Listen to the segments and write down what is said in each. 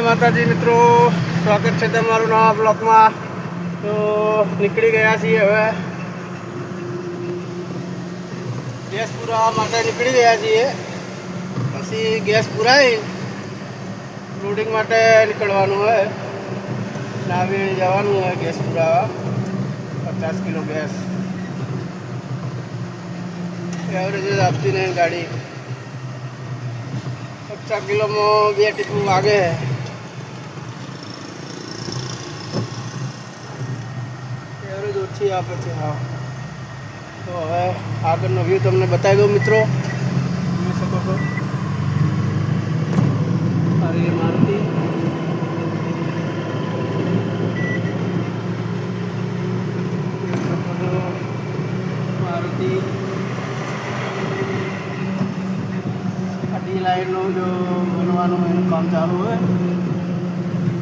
જય માતાજી મિત્રો. સ્વાગત છે તમારું નવા બ્લોકમાં તો નીકળી ગયા છીએ હવે. ગેસ પુરાવા માટે નીકળી ગયા છીએ. પછી ગેસ પુરાઈ. લોડિંગ માટે નીકળવાનું હોય. નાવી જવાનું હોય ગેસ પુરાવા. પચાસ કિલો ગેસ. એવરેજ આપતી નહીં ગાડી. પચાસ કિલોમાં બે ટીપું વાગે. એવરેજ ઓછી આપે છે હા તો હવે આગળનો વ્યૂ તમને બતાવી દઉં મિત્રો જોઈ શકો છો સારી મારુતિ જોઈ શકો છો મારુતિ અઢી લાઈનનું જો બનવાનું એનું કામ ચાલુ હોય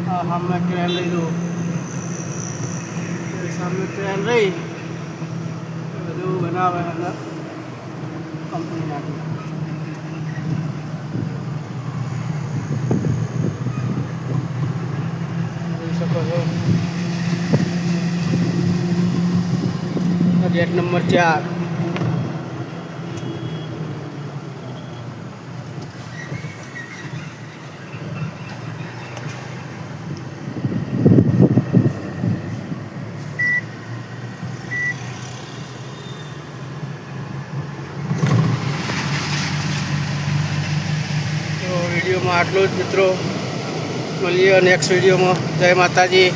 આ સામે ક્રેન લઈ લો એ સામે ટ્રેન રહી. બધું બનાવે અંદર કંપની નાખી. ગેટ નંબર ચાર તો વિડીયોમાં આટલું જ મિત્રો. મળીએ નેક્સ્ટ વિડીયોમાં. જય માતાજી.